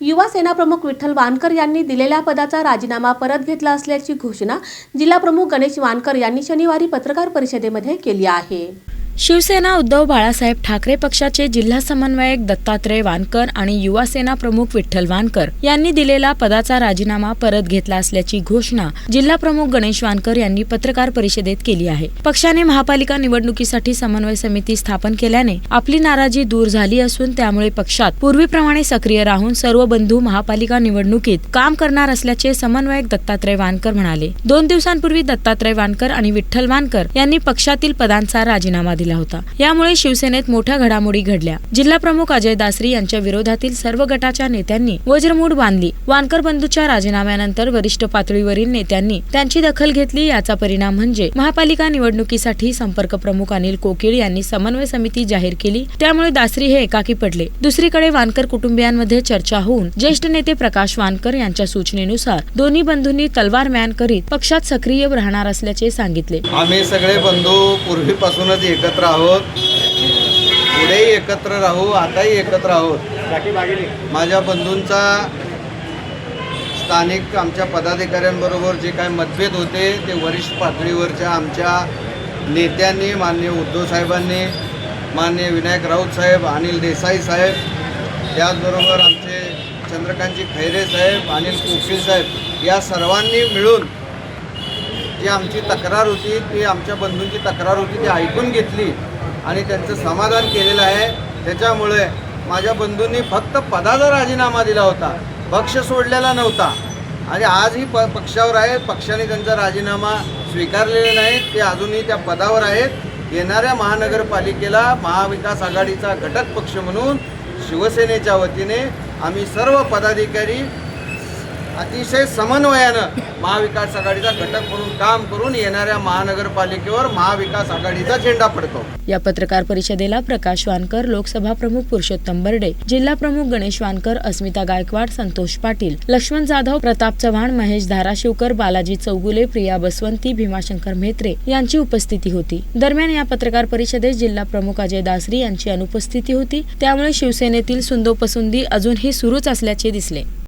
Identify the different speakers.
Speaker 1: युवा सेना प्रमुख विठ्ठल वानकर यांनी दिलेल्या पदाचा राजीनामा परत घेतला असल्याची घोषणा जिल्हाप्रमुख गणेश वानकर यांनी शनिवारी पत्रकार परिषदेमध्ये केली आहे.
Speaker 2: शिवसेना उद्धव बाळासाहेब ठाकरे पक्षाचे जिल्हा समन्वयक दत्तात्रय वानकर आणि युवा सेना प्रमुख विठ्ठल वानकर यांनी दिलेला पदाचा राजीनामा परत घेतला असल्याची घोषणा जिल्हा प्रमुख गणेश वानकर यांनी पत्रकार परिषदेत केली आहे. पक्षाने महापालिका निवडणुकीसाठी समन्वय समिती स्थापन केल्याने आपली नाराजी दूर झाली असून त्यामुळे पक्षात पूर्वीप्रमाणे सक्रिय राहून सर्व बंधू महापालिका निवडणुकीत काम करणार असल्याचे समन्वयक दत्तात्रय वानकर म्हणाले. दोन दिवसांपूर्वी दत्तात्रय वानकर आणि विठ्ठल वानकर यांनी पक्षातील पदांचा राजीनामा दिला. होता. यामुळे शिवसेनेत मोठ्या घडामोडी घडल्या. जिल्हा प्रमुख अजय दासरी यांच्या विरोधातील सर्व गटाच्या नेत्यांनी वज्रमूड बांधली. वानकर बंधूच्या राजीनाम्यानंतर वरिष्ठ पातळीवरील नेत्यांनी त्यांची दखल घेतली. याचा परिणाम म्हणजे महापालिका निवडणुकीसाठी संपर्क प्रमुख अनिल कोकिळ यांनी समन्वय समिती जाहीर केली. त्यामुळे दासरी हे एकाकी पडले. दुसरीकडे वानकर कुटुंबियांमध्ये चर्चा होऊन ज्येष्ठ नेते प्रकाश वानकर यांच्या सूचनेनुसार दोन्ही बंधूंनी तलवार मॅन करीत पक्षात सक्रिय राहणार असल्याचे सांगितले.
Speaker 3: आम्ही सगळे बंधू पूर्वीपासूनच एकत्र आहोत. पुढेही एकत्र राहू आताही एकत्र आहोत. माझ्या बंधूंचा स्थानिक आमच्या पदाधिकाऱ्यांबरोबर जे काय मतभेद होते ते वरिष्ठ पातळीवरच्या आमच्या नेत्यांनी माननीय उद्धव साहेबांनी माननीय विनायक राऊत साहेब अनिल देसाई साहेब त्याचबरोबर आमचे चंद्रकांतजी खैरे साहेब अनिल कोकील साहेब या सर्वांनी मिळून जी आमची तक्रार होती ती आमच्या बंधूंची तक्रार होती ती ऐकून घेतली आणि त्यांचं समाधान केलेलं आहे. त्याच्यामुळे माझ्या बंधूंनी फक्त पदाचा राजीनामा दिला होता. पक्ष सोडलेला नव्हता. आणि आजही प पक्षावर आहेत. पक्षाने त्यांचा राजीनामा स्वीकारलेले नाहीत ते अजूनही त्या पदावर आहेत. येणाऱ्या महानगरपालिकेला महाविकास आघाडीचा घटक पक्ष म्हणून शिवसेनेच्या वतीने आम्ही सर्व पदाधिकारी अतिशय समन्वयानं महाविकास आघाडीचा घटक म्हणून काम करून येणाऱ्या महानगरपालिकेवर महाविकास आघाडीचा झेंडा पडतो.
Speaker 2: या पत्रकार परिषदेला प्रकाश वानकर लोकसभा प्रमुख पुरुषोत्तम बर्डे जिल्हा प्रमुख गणेश वानकर अस्मिता गायकवाड संतोष पाटील लक्ष्मण जाधव प्रताप चव्हाण महेश धाराशिवकर बालाजी चौगुले प्रिया बसवंती भीमाशंकर म्हेत्रे यांची उपस्थिती होती. दरम्यान या पत्रकार परिषदेत जिल्हा प्रमुख अजय दासरी यांची अनुपस्थिती होती. त्यामुळे शिवसेनेतील सुंदोपसुंदी अजूनही सुरूच असल्याचे दिसले.